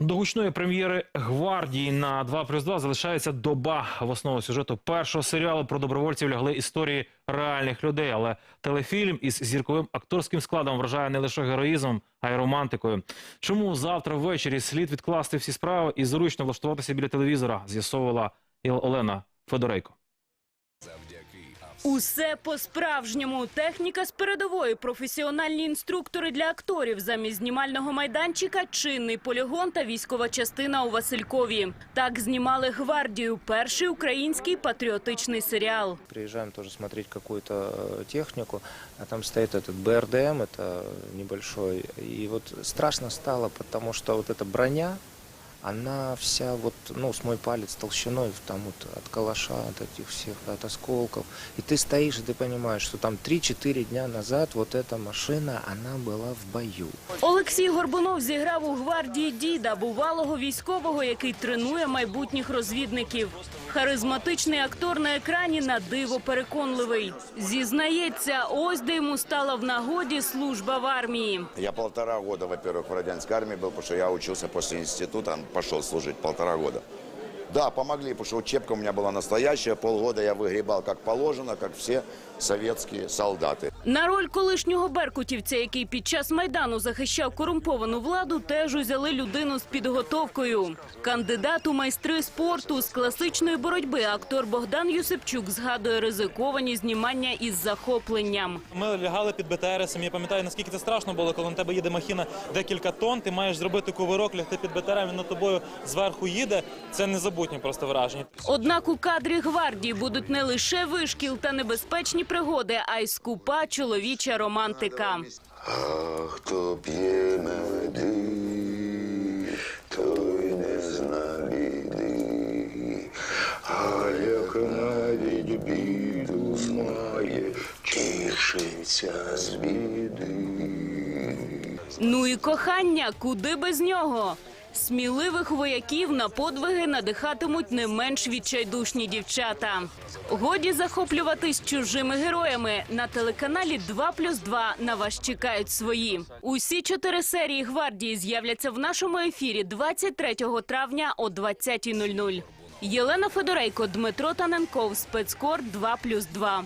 До гучної прем'єри гвардії на 2 плюс 2 залишається доба. В основу сюжету першого серіалу про добровольців лягли історії реальних людей. Але телефільм із зірковим акторським складом вражає не лише героїзмом, а й романтикою. Чому завтра ввечері слід відкласти всі справи і зручно влаштуватися біля телевізора? З'ясовувала Олена Федорейко. Усе по-справжньому. Техніка з передової, професіональні інструктори для акторів. Замість знімального майданчика чинний полігон та військова частина у Василькові. Так знімали гвардію. Перший український патріотичний серіал. Приезжаем тоже смотреть какую-то э, технику, а там стоит этот БРДМ, это небольшой. И вот страшно стало, потому что вот эта броня, она вся вот, ну, с мой палец толщиной, там вот от калаша, от этих всех, от осколков. И ты стоишь, и ты понимаешь, что там 3-4 дня назад вот эта машина, она была в бою. Олексій Горбунов зіграв у гвардії діда, бувалого військового, який тренує майбутніх розвідників. Харизматичний актор на екрані на диво переконливий. Зізнається, ось де йому стала в нагоді служба в армії. Я полтора года, во-первых, в радянській армії був, тому що я учился после института, пішов служити полтора года. Да, помогли, потому что учебка у меня была настоящая, полгода я выгребал как положено, как все советские солдаты. На роль колишнього беркутівця, який під час майдану захищав корумповану владу, теж узяли людину з підготовкою. Кандидат у майстри спорту з класичної боротьби актор Богдан Юсипчук згадує ризиковані знімання із захопленням. Ми лягали під БТРСом. Я пам'ятаю, наскільки це страшно було, коли на тебе їде махіна декілька тонн. Ти маєш зробити кувирок, лягти під БТР, він над тобою зверху їде. Це незабутні просто враження. Однак у кадрі гвардії будуть не лише вишкіл та небезпечні пригоди, а й скупа чоловіча романтика. А хто п'є меди, той не зна біди, а як навіть біду знає, тішиться з біди. Ну і кохання, куди без нього? Сміливих вояків на подвиги надихатимуть не менш відчайдушні дівчата. Годі захоплюватись чужими героями. На телеканалі 2 плюс 2 на вас чекають свої. Усі чотири серії гвардії з'являться в нашому ефірі 23 травня о 20.00. Єлена Федорейко, Дмитро Таненков, спецкор 2 плюс 2.